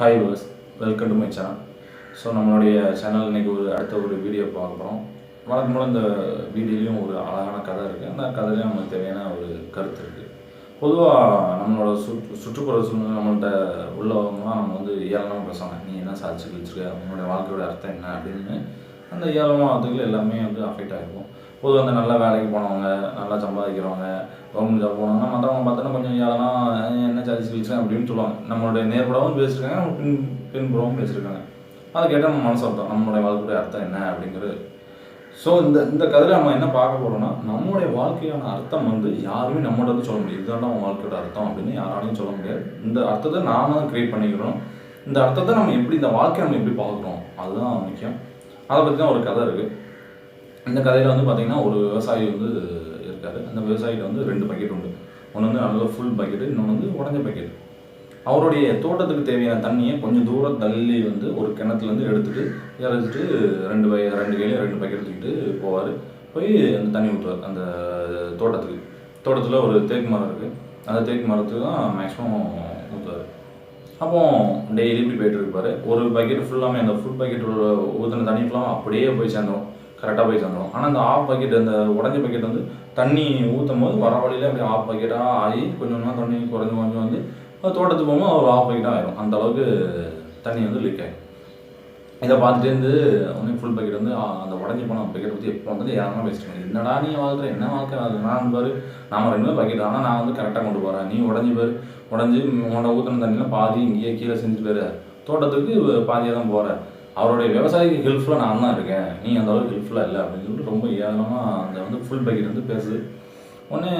Hi verse welcome to my channel so நம்மளுடைய channel இன்றைக்கி ஒரு அடுத்த ஒரு வீடியோ பார்க்க போகிறோம் வழக்கம் போல இந்த வீடியோலையும் ஒரு அழகான கதை இருக்குது அந்த கதையிலையும் நமக்கு தேவையான ஒரு கருத்து இருக்குது பொதுவாக நம்மளோட சுற்று சுற்றுப்புற சூழ்நிலை நம்மள்கிட்ட உள்ளவங்களாம் நம்ம வந்து ஏளனமாக பேசுவாங்க. நீ என்ன சாதிச்சு வச்சிருக்க உன்னோட வாழ்க்கையோட அர்த்தம் என்ன? அப்படின்னு அந்த ஏளனமாக அதுக்குள்ள எல்லாமே வந்து அஃபெக்ட் ஆகிருக்கும் பொதுவாக அந்த நல்லா வேலைக்கு போனவங்க நல்லா சம்பாதிக்கிறவங்க கவர்மெண்ட் ஜாப் போனவங்க மற்றவங்க பார்த்தோன்னா கொஞ்சம் ஏழனா என்ன சாதிச்சு வச்சிருக்கேன் அப்படின்னு சொல்லுவாங்க. நம்மளுடைய நேர்படாவும் பேசியிருக்காங்க நம்ம பின் பின்புறவும் பேசியிருக்காங்க. அதை கேட்டால் நம்ம மனசு அர்த்தம் நம்மளுடைய வாழ்க்கையுடைய அர்த்தம் என்ன அப்படிங்கிறது. ஸோ இந்த இந்த கதையில் நம்ம என்ன பார்க்க போகிறோம்னா நம்மளுடைய வாழ்க்கையான அர்த்தம் வந்து யாருமே நம்மகிட்ட வந்து சொல்ல முடியாது. இதுதான் நம்ம வாழ்க்கையோட அர்த்தம் அப்படின்னு யாராலையும் சொல்ல முடியாது. இந்த அர்த்தத்தை நாம தான் கிரியேட் பண்ணிக்கிறோம். இந்த அர்த்தத்தை நம்ம எப்படி இந்த வாழ்க்கையை நம்ம எப்படி பார்க்குறோம்? அதுதான் முக்கியம். அதை பற்றி தான் ஒரு கதை இருக்குது இந்த கதையில் வந்து பார்த்தீங்கன்னா ஒரு விவசாயி வந்து இருக்கார். அந்த விவசாயிகிட்ட வந்து ரெண்டு பக்கெட் உண்டு. ஒன்று வந்து நல்ல ஃபுல் பக்கெட்டு இன்னொன்று வந்து உடஞ்ச பக்கெட் அவருடைய தோட்டத்துக்கு தேவையான தண்ணியை கொஞ்சம் தூரம் தள்ளி வந்து ஒரு கிணத்துலேருந்து எடுத்துகிட்டு இறச்சிட்டு ரெண்டு பை ரெண்டு கையிலையும் ரெண்டு பக்கெட் தூக்கிட்டு போவார். போய் அந்த தண்ணி ஊற்றுவார் அந்த தோட்டத்துக்கு. தோட்டத்தில் ஒரு தேக்கு மரம் இருக்குது அந்த தேக்கு மரத்துக்கு தான் மேக்ஸிமம் ஊற்றுவார் அப்போ டெய்லி இப்படி போயிட்டு இருப்பார் ஒரு பக்கெட் ஃபுல்லாமே அந்த ஃபுல் பக்கெட் ஊற்றின தண்ணி ஃபுல்லாக அப்படியே போய் சேர்ந்துடும் கரெக்டாக போய் சேர்ந்துடும் ஆனால் அந்த ஆஃப் பக்கெட் அந்த உடஞ்ச பக்கெட் வந்து தண்ணி ஊற்றும் போது வர வழியில் அப்படியே ஆஃப் பக்கெட்டாக ஆகி கொஞ்சம் கொஞ்சமாக தண்ணி குறைஞ்சு கொஞ்சம் வந்து தோட்டத்துக்கு போகும்போது ஒரு ஆஃப் பக்கெட்டாக ஆகிடும் அந்த அளவுக்கு தண்ணி வந்து லீக் ஆகிடும் இதை பார்த்துட்டு இருந்து உடனே ஃபுல் பக்கெட் வந்து அந்த உடஞ்சி போன பக்கெட் பற்றி எப்போ வந்து யாருமே பேசிட்டு என்னடா நீ வாழ்ற? என்ன வாழ்க்கை? அது நான் பாரு நாம ரெண்டு பேக்கெட் பக்கெட் ஆனால் நான் வந்து கரெக்டாக கொண்டு போகிறேன் நீ உடஞ்சி பாரு உடஞ்சி உன்னோட ஊற்றின தண்ணியில் பாதி இங்கேயே கீழே செஞ்சு போயிரு. தோட்டத்துக்கு பாதியாக தான் போகிற அவருடைய விவசாயிக்கு ஹெல்ப்ஃபுல்லாக நான் தான் இருக்கேன். நீ அந்த அளவுக்கு ஹெல்ப்ஃபுல்லாக இல்லை அப்படின்னு சொல்லிட்டு ரொம்ப ஏளனமாக அந்த வந்து ஃபுல் பக்கெட் வந்து பேசுது. உடனே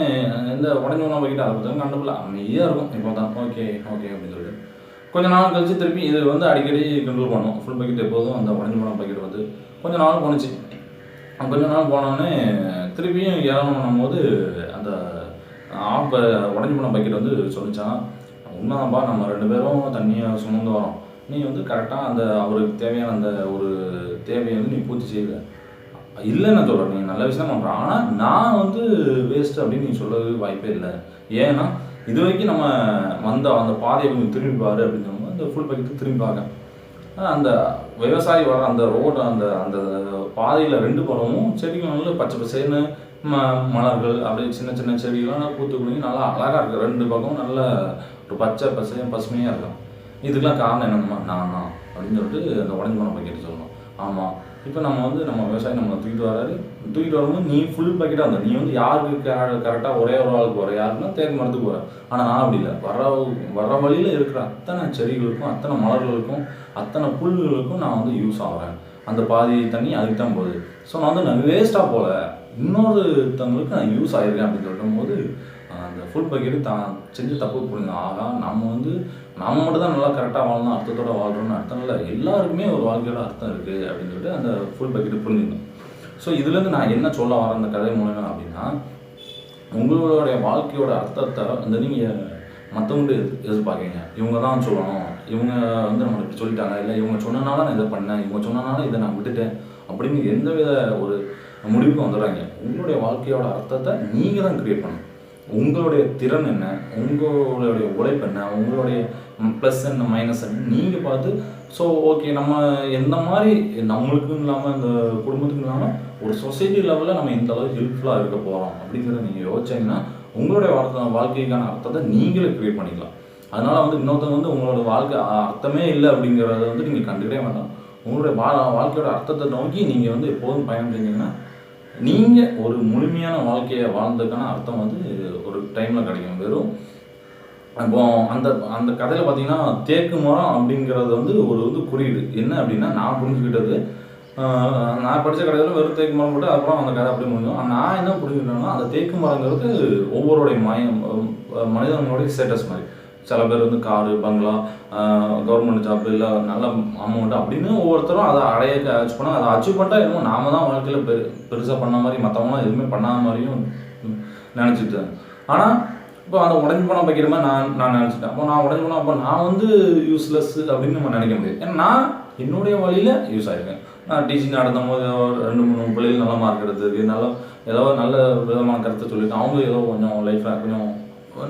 இந்த உடஞ்சி ஒன்றா பக்கெட் அதை பற்றி கண்டுபிடிக்கல. அமைதியாக இருக்கும். இப்போ தான் ஓகே ஓகே அப்படின்னு சொல்லிட்டு. கொஞ்ச நாள் கழிச்சு திருப்பி இது வந்து அடிக்கடி கண்ட்ரோல் பண்ணோம் ஃபுல் பக்கெட் எப்போதும் அந்த உடஞ்சி போன பக்கெட் வந்து. கொஞ்ச நாள் போணுச்சு. கொஞ்ச நாள் போனோடனே திருப்பியும் ஏளனம் பண்ணும்போது அந்த ஆஃப் உடஞ்சி போன பக்கெட் வந்து சொல்லிச்சான் உண்மைதான்ப்பா நம்ம ரெண்டு பேரும் தண்ணியை சுமந்து வரோம். நீ வந்து கரெக்டாக அந்த அவருக்கு தேவையான அந்த ஒரு தேவையை வந்து நீ பூர்த்தி செய்யல. இல்லைன்னு நான் சொல்கிறேன் நீ நல்ல விஷயம் பண்ணுற ஆனால் நான் வந்து வேஸ்ட் அப்படின்னு நீ சொல்லவே வாய்ப்பே இல்லை. ஏன்னா இது வரைக்கும் நம்ம வந்த அந்த பாதையை கொஞ்சம் திரும்பி பாரு அப்படின்னு சொல்லும்போது அந்த ஃபுல் பக்கெட்டு திரும்பி பார்க்க அந்த விவசாயி வர அந்த ரோடு அந்த அந்த பாதையில் ரெண்டு புறமும் செடிகள் நல்ல பச்சை பச்சைன்னு ம மலர்கள் அப்படியே சின்ன சின்ன செடிகள்லாம் நல்லா பூத்து நல்லா அழகாக இருக்குது ரெண்டு பக்கமும் நல்ல ஒரு பச்சை பசையும் பசுமையாக இருக்கும். இதுக்கெல்லாம் காரணம் என்னம்மா? நான் தான் அப்படின்னு சொல்லிட்டு அந்த உடஞ்சி போன பக்கெட்டு சொல்லணும் ஆமாம் இப்போ நம்ம வந்து நம்ம விவசாயம் நம்மளை தூக்கிட்டு வராரு. தூக்கிட்டு வரும்போது நீ ஃபுல் பக்கெட்டாக இருந்த. நீ வந்து யாருக்கு கரெக்டாக ஒரே ஒரு ஆளுக்கு போகிற யாருன்னா தேக்கு மரத்துக்கு போகிற ஆனால் நான் அப்படி இல்லை. வர வர வழியில் இருக்கிற அத்தனை செடிகளுக்கும் அத்தனை மலர்களுக்கும் அத்தனை புல்களுக்கும் நான் வந்து யூஸ் ஆகிறேன். அந்த பாதி தண்ணி அதுக்கு தான் போகுது. ஸோ நான் வந்து நான் வேஸ்ட்டாக போகல இன்னொருத்தவங்களுக்கு நான் யூஸ் ஆகிருக்கேன் அப்படின்னு சொல்லும் போது அந்த ஃபுல் பக்கெட்டு தான் செஞ்சு தப்பு புரியுது ஆகா நம்ம வந்து நம்ம மட்டும் தான் நல்லா கரெக்டாக வாழணும் அர்த்தத்தோடு வாழ்கிறோம்னு அர்த்தம் இல்லை. எல்லாருக்குமே ஒரு வாழ்க்கையோட அர்த்தம் இருக்குது அப்படின்னு சொல்லிட்டு அந்த ஃபுல் பக்கெட்டு புரிஞ்சுக்கணும். ஸோ இதுலேருந்து நான் என்ன சொல்ல வரேன் அந்த கதை மூலமா அப்படின்னா உங்களுடைய வாழ்க்கையோட அர்த்தத்தை வந்து நீங்கள் மற்றவங்க எதிர்பார்க்கீங்க இவங்க தான் சொல்லணும். இவங்க வந்து நம்மளை இப்படி சொல்லிட்டாங்க. இல்லை இவங்க சொன்னனால நான் இதை பண்ணேன். இவங்க சொன்னனால இதை நான் விட்டுட்டேன். அப்படின்னு எந்தவித ஒரு முடிவுக்கும் வந்துடுறாங்க உங்களுடைய வாழ்க்கையோட அர்த்தத்தை நீங்கள் தான் க்ரியேட் பண்ணணும். உங்களுடைய திறன் என்ன? உங்களுடைய உழைப்பு என்ன? உங்களுடைய ப்ளஸ் என்ன மைனஸ் என்ன? நீங்கள் பார்த்து ஸோ ஓகே நம்ம எந்த மாதிரி நம்மளுக்கும் இல்லாமல் இந்த குடும்பத்துக்கும் இல்லாமல் ஒரு சொசைட்டி லெவலில் நம்ம எந்த அளவுக்கு ஹெல்ப்ஃபுல்லாக இருக்க போகிறோம் அப்படிங்கிறத நீங்கள் யோசிச்சீங்கன்னா உங்களுடைய வார்த்தை வாழ்க்கைக்கான அர்த்தத்தை நீங்களே க்ரியேட் பண்ணிக்கலாம். அதனால் வந்து இன்னொருத்தவங்க வந்து உங்களோட வாழ்க்கை அர்த்தமே இல்லை அப்படிங்கிறத வந்து நீங்கள் கண்டுக்கவே வேண்டாம். உங்களுடைய வா வாழ்க்கையோட அர்த்தத்தை நோக்கி நீங்கள் வந்து எப்போதும் பயணம் செஞ்சீங்கன்னா நீங்கள் ஒரு முழுமையான வாழ்க்கையை வாழ்ந்ததுக்கான அர்த்தம் வந்து ஒரு டைமில் கிடைக்கும். வெறும் இப்போ அந்த அந்த கதையில் பார்த்தீங்கன்னா தேக்கு மரம் அப்படிங்கிறது வந்து ஒரு வந்து குறியீடு. என்ன அப்படின்னா நான் புரிஞ்சுக்கிட்டது நான் படித்த கடையில் வெறும் தேக்கு மரம் போட்டு அப்புறம் அந்த கதை அப்படியே முடிஞ்சோம் நான் என்ன புரிஞ்சுக்கிட்டேன்னா அந்த தேக்கு மரங்கிறது ஒவ்வொருடைய மய மனிதனுடைய ஸ்டேட்டஸ் மாதிரி. சில பேர் வந்து காரு பங்களா கவர்மெண்ட் ஜாப் இல்லை நல்ல அமௌண்ட் அப்படின்னு ஒவ்வொருத்தரும் அதை அடைய அச்சீவ் பண்ணால் அதை அச்சீவ் பண்ணிட்டா என்னமோ நாம தான் வாழ்க்கையில் பெரு பெருசாக பண்ண மாதிரி மற்றவங்களாம் எதுவுமே பண்ணாத மாதிரியும் நினச்சிட்டு ஆனால் இப்போ அந்த உடஞ்சி போனால் வைக்கிற மாதிரி நான் நான் நினச்சிட்டேன். அப்போ நான் உடஞ்சி போனால் அப்போ நான் வந்து யூஸ்லெஸ் அப்படின்னு நம்ம நினைக்க முடியாது. ஏன்னா நான் என்னுடைய வழியில் யூஸ் ஆகிருக்கேன் நான் டீச்சிங் நடத்தும் போது ஒரு ரெண்டு மூணு பிள்ளைகள் நல்லா மார்க் எடுத்ததுக்கு நல்லா ஏதோ நல்ல விதமான கருத்தை சொல்லிட்டு அவங்க ஏதோ கொஞ்சம் லைஃப்பில் கொஞ்சம்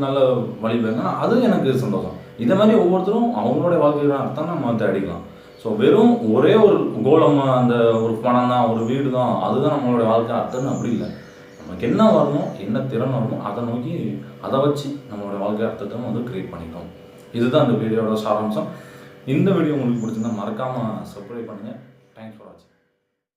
நல்ல வழிபடுங்க அதுவும் எனக்கு சந்தோஷம். இந்த மாதிரி ஒவ்வொருத்தரும் அவங்களோட வாழ்க்கையோட அர்த்தம் நம்ம தேடிக்கலாம் ஸோ வெறும் ஒரே ஒரு கோலம் அந்த ஒரு பணம் தான் ஒரு வீடு தான் அதுதான் நம்மளோட வாழ்க்கை. அர்த்தம்னு அப்படி இல்லை. நமக்கு என்ன வரணும் என்ன திறன் வரணும் அதை நோக்கி அதை வச்சு நம்மளோட வாழ்க்கை அர்த்தத்தை வந்து கிரியேட் பண்ணிக்கலாம். இதுதான் இந்த வீடியோட சாராம்சம். இந்த வீடியோ உங்களுக்கு பிடிச்சிருந்தா மறக்காமல் சப்ஸ்கிரைப் பண்ணுங்கள் தேங்க்ஸ் ஃபார் வாட்சிங்